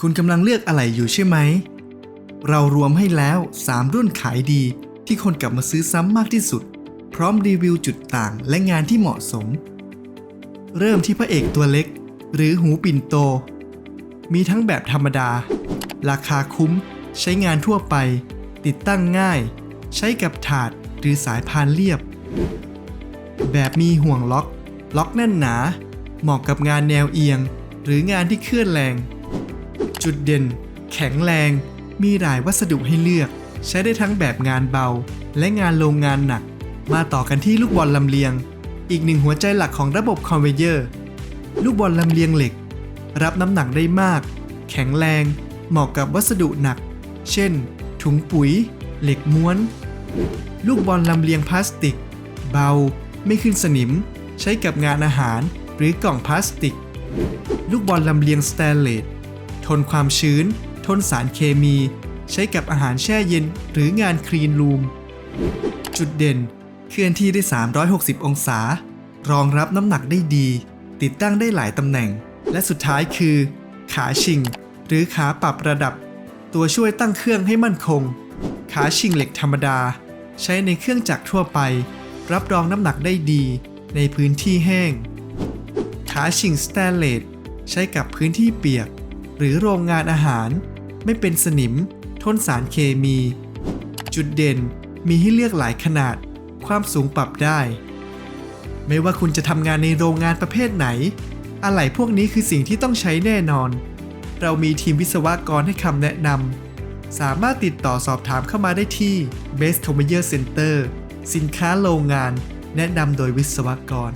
คุณกำลังเลือกอะไรอยู่ใช่ไหม เรารวมให้แล้ว 3 รุ่นขายดีที่คนกลับมาซื้อซ้ำมากที่สุด พร้อมรีวิวจุดต่างและงานที่เหมาะสม เริ่มที่พระเอกตัวเล็ก หรือหูปิ่นโต มีทั้งแบบธรรมดา ราคาคุ้ม ใช้งานทั่วไป ติดตั้งง่าย ใช้กับถาดหรือสายพานเรียบ แบบมีห่วงล็อก ล็อกแน่นหนา เหมาะกับงานแนวเอียง หรืองานที่เคลื่อนแรง จุดเด่น แข็งแรง มีหลายวัสดุให้เลือก ใช้ได้ทั้งแบบงานเบา และงานโรงงานหนัก มาต่อกันที่ลูกบอลลำเลียง อีกหนึ่งหัวใจหลักของระบบคอนเวเยอร์ ลูกบอลลำเลียงเหล็ก รับน้ำหนักได้มาก แข็งแรง เหมาะกับวัสดุหนัก เช่น ถุงปุ๋ย เหล็กม้วน ลูกบอลลำเลียงพลาสติก เบา ไม่ขึ้นสนิม ใช้กับงานอาหาร หรือกล่องพลาสติก ลูกบอลลำเลียงสแตนเลส นความชื้น ทนสารเคมี ใช้กับอาหารแช่เย็นหรืองานคลีนรูม จุดเด่น เคลื่อนที่ได้ 360 องศา รองรับน้ำหนักได้ดี ติดตั้งได้หลายตำแหน่ง และสุดท้ายคือ ขาชิง หรือขาปรับระดับ ตัวช่วยตั้งเครื่องให้มั่นคง ขาชิงเหล็กธรรมดา ใช้ในเครื่องจักรทั่วไป รับรองน้ำหนักได้ดี ในพื้นที่แห้ง ขาชิงสแตนเลสใช้กับพื้นที่เปียก หรือโรงงานอาหาร ไม่เป็นสนิม ทนสารเคมี จุดเด่นมีให้เลือกหลายขนาด ความสูงปรับได้ ไม่ว่าคุณจะทำงานในโรงงานประเภทไหน อะไหล่พวกนี้คือสิ่งที่ต้องใช้แน่นอน เรามีทีมวิศวกรให้คำแนะนำ สามารถติดต่อสอบถามเข้ามาได้ที่ Best Conveyor Center สินค้าโรงงาน แนะนำโดยวิศวกร